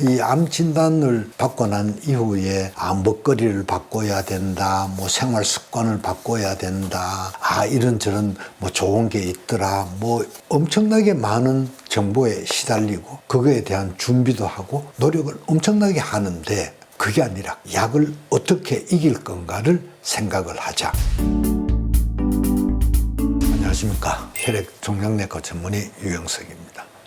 이 암 진단을 받고 난 이후에 아 먹거리를 바꿔야 된다 뭐 생활 습관을 바꿔야 된다 아 이런 저런 뭐 좋은 게 있더라 뭐 엄청나게 많은 정보에 시달리고 그거에 대한 준비도 하고 노력을 엄청나게 하는데 그게 아니라 약을 어떻게 이길 건가를 생각을 하자. 안녕하십니까. 혈액 종양내과 전문의 유영석입니다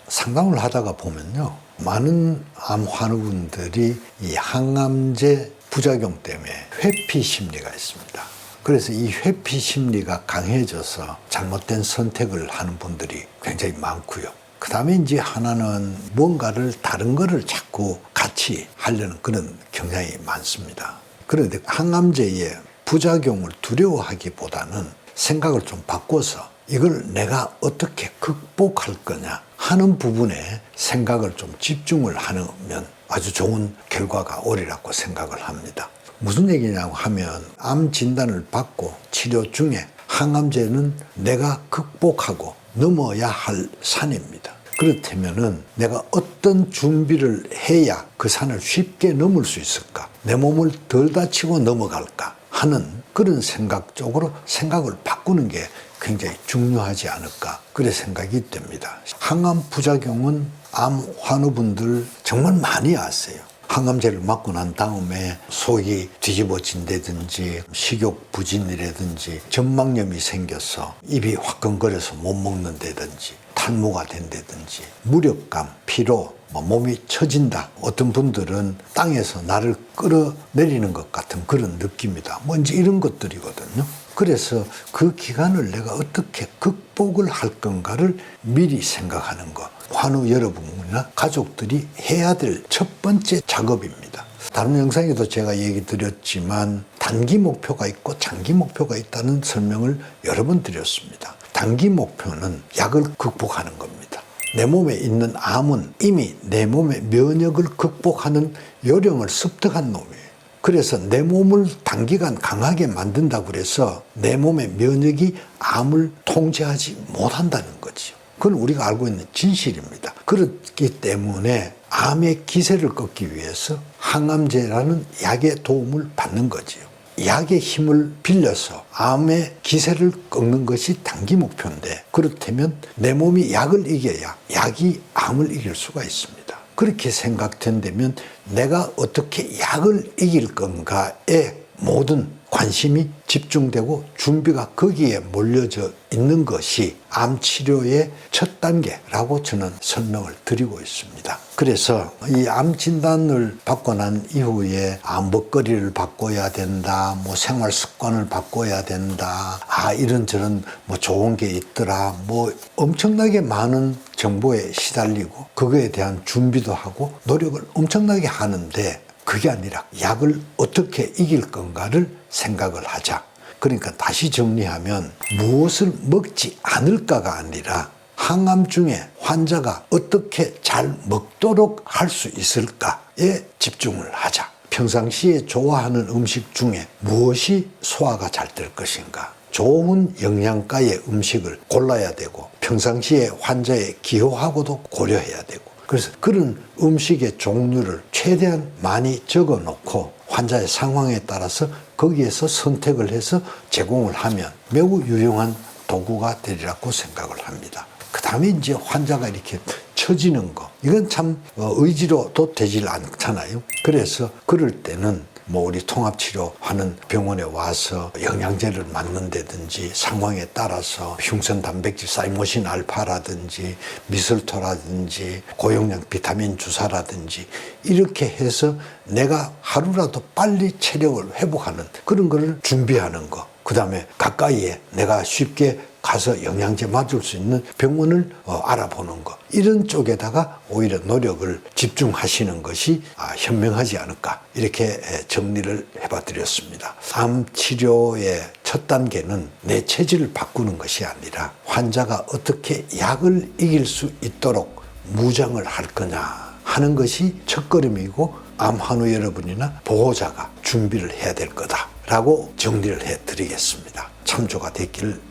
상담을 하다가 보면요 많은 암 환우분들이 이 항암제 부작용 때문에 회피 심리가 있습니다. 그래서 이 회피 심리가 강해져서 잘못된 선택을 하는 분들이 굉장히 많고요. 그 다음에 이제 하나는 뭔가를 다른 거를 자꾸 같이 하려는 그런 경향이 많습니다. 그런데 항암제의 부작용을 두려워하기보다는 생각을 좀 바꿔서 이걸 내가 어떻게 극복할 거냐 하는 부분에 생각을 좀 집중을 하면 아주 좋은 결과가 오리라고 생각을 합니다. 무슨 얘기냐고 하면 암 진단을 받고 치료 중에 항암제는 내가 극복하고 넘어야 할 산입니다. 그렇다면은 내가 어떤 준비를 해야 그 산을 쉽게 넘을 수 있을까? 내 몸을 덜 다치고 넘어갈까? 하는 그런 생각 쪽으로 생각을 바 꾸는 게 굉장히 중요하지 않을까 그래 생각이 됩니다. 항암 부작용은 암 환우분들 정말 많이 아세요. 항암제를 맞고 난 다음에 속이 뒤집어진다든지 식욕 부진이라든지 점막염이 생겨서 입이 화끈거려서 못 먹는다든지 탈모가 된다든지 무력감, 피로, 뭐 몸이 처진다. 어떤 분들은 땅에서 나를 끌어내리는 것 같은 그런 느낌이다. 뭐 이제 이런 것들이거든요. 그래서 그 기간을 내가 어떻게 극복을 할 건가를 미리 생각하는 것. 환우 여러분이나 가족들이 해야 될 첫 번째 작업입니다. 다른 영상에도 제가 얘기 드렸지만 단기 목표가 있고 장기 목표가 있다는 설명을 여러 번 드렸습니다. 단기 목표는 약을 극복하는 겁니다. 내 몸에 있는 암은 이미 내 몸의 면역을 극복하는 요령을 습득한 놈이에요. 그래서 내 몸을 단기간 강하게 만든다고 그래서 내 몸의 면역이 암을 통제하지 못한다는 거지요. 그건 우리가 알고 있는 진실입니다. 그렇기 때문에 암의 기세를 꺾기 위해서 항암제라는 약의 도움을 받는 거지요. 약의 힘을 빌려서 암의 기세를 꺾는 것이 단기 목표인데 그렇다면 내 몸이 약을 이겨야 약이 암을 이길 수가 있습니다. 그렇게 생각된다면 내가 어떻게 약을 이길 건가에 모든 관심이 집중되고 준비가 거기에 몰려져 있는 것이 암 치료의 첫 단계라고 저는 설명을 드리고 있습니다. 그래서 이 암 진단을 받고 난 이후에 아 먹거리를 바꿔야 된다, 뭐 생활 습관을 바꿔야 된다, 아 이런 저런 뭐 좋은 게 있더라, 뭐 엄청나게 많은 정보에 시달리고 그거에 대한 준비도 하고 노력을 엄청나게 하는데 그게 아니라 약을 어떻게 이길 건가를 생각을 하자. 그러니까 다시 정리하면 무엇을 먹지 않을까가 아니라 항암 중에 환자가 어떻게 잘 먹도록 할 수 있을까에 집중을 하자. 평상시에 좋아하는 음식 중에 무엇이 소화가 잘 될 것인가. 좋은 영양가의 음식을 골라야 되고 평상시에 환자의 기호하고도 고려해야 되고 그래서 그런 음식의 종류를 최대한 많이 적어 놓고 환자의 상황에 따라서 거기에서 선택을 해서 제공을 하면 매우 유용한 도구가 되리라고 생각을 합니다. 그 다음에 이제 환자가 이렇게 처지는 거 이건 참 어, 의지로도 되질 않잖아요. 그래서 그럴 때는 뭐 우리 통합치료하는 병원에 와서 영양제를 맞는다든지 상황에 따라서 흉선 단백질 사이모신 알파라든지 미슬토라든지 고용량 비타민 주사라든지 이렇게 해서 내가 하루라도 빨리 체력을 회복하는 그런 거를 준비하는 거. 그 다음에 가까이에 내가 쉽게 가서 영양제 맞을 수 있는 병원을 어, 알아보는 것 이런 쪽에다가 오히려 노력을 집중하시는 것이 아, 현명하지 않을까 이렇게 에, 정리를 해봐 드렸습니다. 암 치료의 첫 단계는 내 체질을 바꾸는 것이 아니라 환자가 어떻게 약을 이길 수 있도록 무장을 할 거냐 하는 것이 첫걸음이고 암 환우 여러분이나 보호자가 준비를 해야 될 거다라고 정리를 해 드리겠습니다. 참조가 됐기를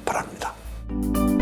바랍니다.